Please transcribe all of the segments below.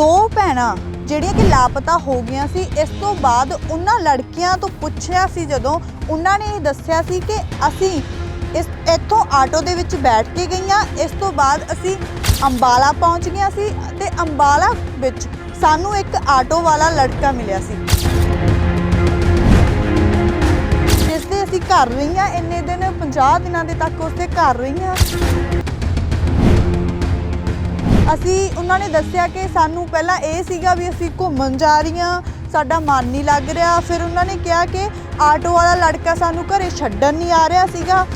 ਦੋ ਭੈਣਾਂ ਜਿਹੜੀਆਂ ਕਿ ਲਾਪਤਾ ਹੋ ਗਈਆਂ ਸੀ, ਇਸ ਤੋਂ ਬਾਅਦ ਉਹਨਾਂ ਲੜਕੀਆਂ ਤੋਂ ਪੁੱਛਿਆ ਸੀ ਜਦੋਂ ਉਹਨਾਂ ਨੇ ਇਹ ਦੱਸਿਆ ਸੀ ਕਿ ਅਸੀਂ ਇਸ ਇੱਥੋਂ ਆਟੋ ਦੇ ਵਿੱਚ ਬੈਠ ਕੇ ਗਈਆਂ, ਇਸ ਤੋਂ ਬਾਅਦ ਅਸੀਂ ਅੰਬਾਲਾ ਪਹੁੰਚ ਗਈਆਂ ਸੀ ਤੇ ਅੰਬਾਲਾ ਵਿੱਚ ਸਾਨੂੰ ਇੱਕ ਆਟੋ ਵਾਲਾ ਲੜਕਾ ਮਿਲਿਆ ਸੀ। ਜਿਸ ਦੇ ਅਸੀਂ ਘਰ ਰਹੀਆਂ, ਇੰਨੇ ਦਿਨ 50 ਦਿਨਾਂ ਦੇ ਤੱਕ ਉਸਦੇ ਘਰ ਰਹੀਆਂ। ਅਸੀਂ ਉਹਨਾਂ ਨੇ ਦੱਸਿਆ ਕਿ ਸਾਨੂੰ ਪਹਿਲਾਂ ਇਹ ਸੀਗਾ ਵੀ ਅਸੀਂ ਘੁੰਮਣ ਜਾ ਰਹੀਆਂ, ਸਾਡਾ ਮਨ ਨਹੀਂ ਲੱਗ ਰਿਹਾ। ਫਿਰ ਉਹਨਾਂ ਨੇ ਕਿਹਾ ਕਿ ਆਟੋ ਵਾਲਾ ਲੜਕਾ ਸਾਨੂੰ ਘਰੇ ਛੱਡਣ ਨਹੀਂ ਆ ਰਿਹਾ ਸੀਗਾ।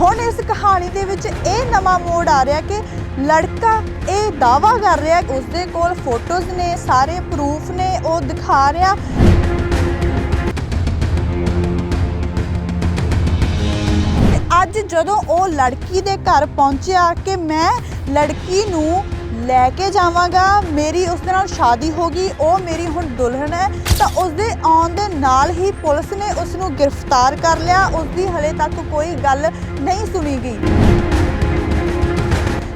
ਹੁਣ ਇਸ ਕਹਾਣੀ ਦੇ ਵਿੱਚ ਇਹ ਨਵਾਂ ਮੋੜ ਆ ਰਿਹਾ ਕਿ ਲੜਕਾ ਇਹ ਦਾਵਾ ਕਰ ਰਿਹਾ ਕਿ ਉਸਦੇ ਕੋਲ ਫੋਟੋਜ਼ ਨੇ, ਸਾਰੇ ਪ੍ਰੂਫ ਨੇ, ਉਹ ਦਿਖਾ ਰਿਹਾ। ਜਦੋਂ ਉਹ ਲੜਕੀ ਦੇ ਘਰ ਪਹੁੰਚਿਆ ਕਿ ਮੈਂ ਲੜਕੀ ਨੂੰ ਲੈ ਕੇ ਜਾਵਾਂਗਾ, ਮੇਰੀ ਉਸ ਦੇ ਨਾਲ ਸ਼ਾਦੀ ਹੋ ਗਈ, ਉਹ ਮੇਰੀ ਹੁਣ ਦੁਲਹਨ ਹੈ, ਤਾਂ ਉਸ ਦੇ ਆਉਣ ਦੇ ਨਾਲ ਹੀ ਪੁਲਿਸ ਨੇ ਉਸ ਨੂੰ ਗ੍ਰਿਫਤਾਰ ਕਰ ਲਿਆ। ਉਸ ਦੀ ਹਲੇ ਤੱਕ ਕੋਈ ਗੱਲ ਨਹੀਂ ਸੁਣੀ ਗਈ।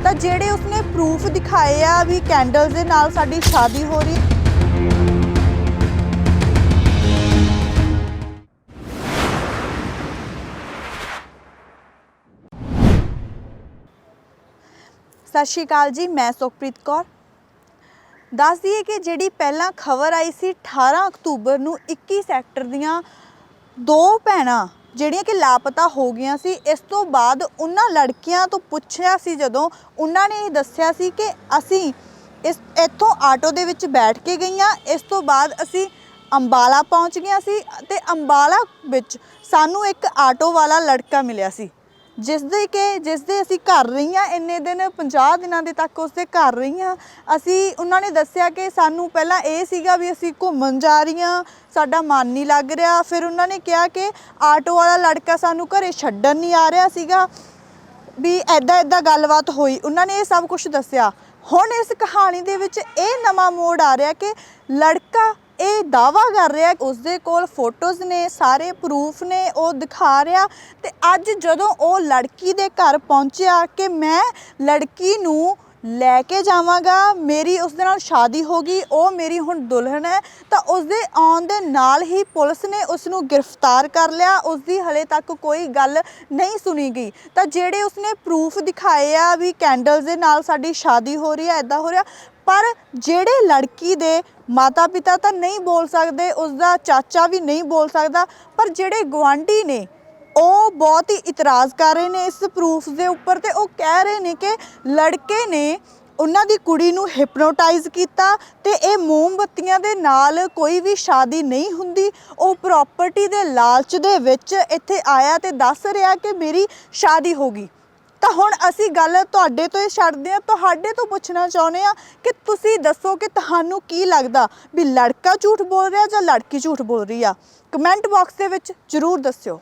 ਤਾਂ ਜਿਹੜੇ ਉਸਨੇ ਪ੍ਰੂਫ ਦਿਖਾਏ ਆ ਵੀ ਕੈਂਡਲਸ ਦੇ ਨਾਲ ਸਾਡੀ ਸ਼ਾਦੀ ਹੋ ਰਹੀ ਸਤਿ ਸ਼੍ਰੀ ਅਕਾਲ ਜੀ, ਮੈਂ ਸੁਖਪ੍ਰੀਤ ਕੌਰ। ਦੱਸ ਦਈਏ ਕਿ ਜਿਹੜੀ ਪਹਿਲਾਂ ਖਬਰ ਆਈ ਸੀ 18 ਅਕਤੂਬਰ ਨੂੰ 21 ਸੈਕਟਰ ਦੀਆਂ ਦੋ ਭੈਣਾਂ ਜਿਹੜੀਆਂ ਕਿ ਲਾਪਤਾ ਹੋ ਗਈਆਂ ਸੀ, ਇਸ ਤੋਂ ਬਾਅਦ ਉਹਨਾਂ ਲੜਕੀਆਂ ਤੋਂ ਪੁੱਛਿਆ ਸੀ ਜਦੋਂ ਉਹਨਾਂ ਨੇ ਇਹ ਦੱਸਿਆ ਸੀ ਕਿ ਅਸੀਂ ਇਸ ਇੱਥੋਂ ਆਟੋ ਦੇ ਵਿੱਚ ਬੈਠ ਕੇ ਗਈਆਂ, ਇਸ ਤੋਂ ਬਾਅਦ ਅਸੀਂ ਅੰਬਾਲਾ ਪਹੁੰਚ ਗਈਆਂ ਸੀ ਤੇ ਅੰਬਾਲਾ ਵਿੱਚ ਸਾਨੂੰ ਇੱਕ ਆਟੋ ਵਾਲਾ ਲੜਕਾ ਮਿਲਿਆ ਸੀ। ਜਿਸ ਦੇ ਕਿ ਜਿਸ ਦੇ ਅਸੀਂ ਘਰ ਰਹੀ ਰਹੀਆਂ ਇੰਨੇ ਦਿਨ 50 ਦਿਨਾਂ ਦੇ ਤੱਕ ਉਸ ਦੇ ਘਰ ਰਹੀਆਂ ਅਸੀਂ, ਉਹਨਾਂ ਨੇ ਦੱਸਿਆ ਕਿ ਸਾਨੂੰ ਪਹਿਲਾਂ ਇਹ ਸੀਗਾ ਵੀ ਅਸੀਂ ਘੁੰਮਣ ਜਾ ਰਹੀ ਰਹੀਆਂ ਸਾਡਾ ਮਨ ਨਹੀਂ ਲੱਗ ਰਿਹਾ। ਫਿਰ ਉਹਨਾਂ ਨੇ ਕਿਹਾ ਕਿ ਆਟੋ ਵਾਲਾ ਲੜਕਾ ਸਾਨੂੰ ਘਰੇ ਛੱਡਣ ਨਹੀਂ ਆ ਰਿਹਾ ਸੀਗਾ। ਵੀ ਐਦਾਂ ਐਦਾਂ ਗੱਲਬਾਤ ਹੋਈ। ਉਹਨਾਂ ਨੇ ਇਹ ਸਭ ਕੁਝ ਦੱਸਿਆ। ਹੁਣ ਇਸ ਕਹਾਣੀ ਦੇ ਵਿੱਚ ਇਹ ਨਵਾਂ ਮੋੜ ਆ ਰਿਹਾ ਕਿ ਲੜਕਾ ਇਹ ਦਾਵਾ ਕਰ ਰਿਹਾ ਕਿ ਉਸਦੇ ਕੋਲ ਫੋਟੋਜ਼ ਨੇ, ਸਾਰੇ ਪ੍ਰੂਫ ਨੇ, ਉਹ ਦਿਖਾ ਰਿਹਾ ਤੇ ਅੱਜ ਜਦੋਂ ਉਹ ਲੜਕੀ ਦੇ ਘਰ ਪਹੁੰਚਿਆ ਕਿ ਮੈਂ ਲੜਕੀ ਨੂੰ ਲੈ ਕੇ ਜਾਵਾਂਗਾ, ਮੇਰੀ ਉਸ ਦੇ ਨਾਲ ਸ਼ਾਦੀ ਹੋ ਗਈ, ਉਹ ਮੇਰੀ ਹੁਣ ਦੁਲਹਨ ਹੈ, ਤਾਂ ਉਸ ਦੇ ਆਉਣ ਦੇ ਨਾਲ ਹੀ ਪੁਲਿਸ ਨੇ ਉਸ ਨੂੰ ਗ੍ਰਿਫਤਾਰ ਕਰ ਲਿਆ। ਉਸ ਦੀ ਹਲੇ ਤੱਕ ਕੋਈ ਗੱਲ ਨਹੀਂ ਸੁਣੀ ਗਈ। ਤਾਂ ਜਿਹੜੇ ਉਸਨੇ ਪ੍ਰੂਫ ਦਿਖਾਏ ਆ ਵੀ ਕੈਂਡਲਸ ਦੇ ਨਾਲ ਸਾਡੀ ਸ਼ਾਦੀ ਹੋ ਰਹੀ ਹੈ ਐਦਾਂ ਹੋ ਰਿਹਾ ਪਰ ਜਿਹੜੇ ਲੜਕੀ ਦੇ ਮਾਤਾ ਪਿਤਾ ਤਾਂ ਨਹੀਂ ਬੋਲ ਸਕਦੇ ਉਸ ਦਾ ਚਾਚਾ ਵੀ ਨਹੀਂ ਬੋਲ ਸਕਦਾ, ਪਰ ਜਿਹੜੇ ਗਵਾਂਢੀ ਨੇ, ਉਹ ਬਹੁਤ ਹੀ ਇਤਰਾਜ਼ ਕਰ ਰਹੇ ਨੇ ਇਸ ਪ੍ਰੂਫ ਦੇ ਉੱਪਰ ਤੇ ਉਹ ਕਹਿ ਰਹੇ ਨੇ ਕਿ ਲੜਕੇ ਨੇ ਉਹਨਾਂ ਦੀ ਕੁੜੀ ਨੂੰ ਹਿਪਨੋਟਾਈਜ਼ ਕੀਤਾ ਤੇ ਇਹ ਮੋਮਬੱਤੀਆਂ ਦੇ ਨਾਲ ਕੋਈ ਵੀ ਸ਼ਾਦੀ ਨਹੀਂ ਹੁੰਦੀ। ਉਹ ਪ੍ਰਾਪਰਟੀ ਦੇ ਲਾਲਚ ਦੇ ਵਿੱਚ ਇੱਥੇ ਆਇਆ ਤੇ ਦੱਸ ਰਿਹਾ ਕਿ ਮੇਰੀ ਸ਼ਾਦੀ ਹੋ ਗਈ। ਤਾਂ ਹੁਣ ਅਸੀਂ ਗੱਲ ਤੁਹਾਡੇ ਤੋਂ ਹੀ ਛੱਡਦੇ ਹਾਂ, ਤੁਹਾਡੇ ਤੋਂ ਪੁੱਛਣਾ ਚਾਹੁੰਦੇ ਹਾਂ ਕਿ ਤੁਸੀਂ ਦੱਸੋ ਕਿ ਤੁਹਾਨੂੰ ਕੀ ਲੱਗਦਾ ਵੀ ਲੜਕਾ ਝੂਠ ਬੋਲ ਰਿਹਾ ਜਾਂ ਲੜਕੀ ਝੂਠ ਬੋਲ ਰਹੀ ਆ? ਕਮੈਂਟ ਬਾਕਸ ਦੇ ਵਿੱਚ ਜਰੂਰ ਦੱਸਿਓ।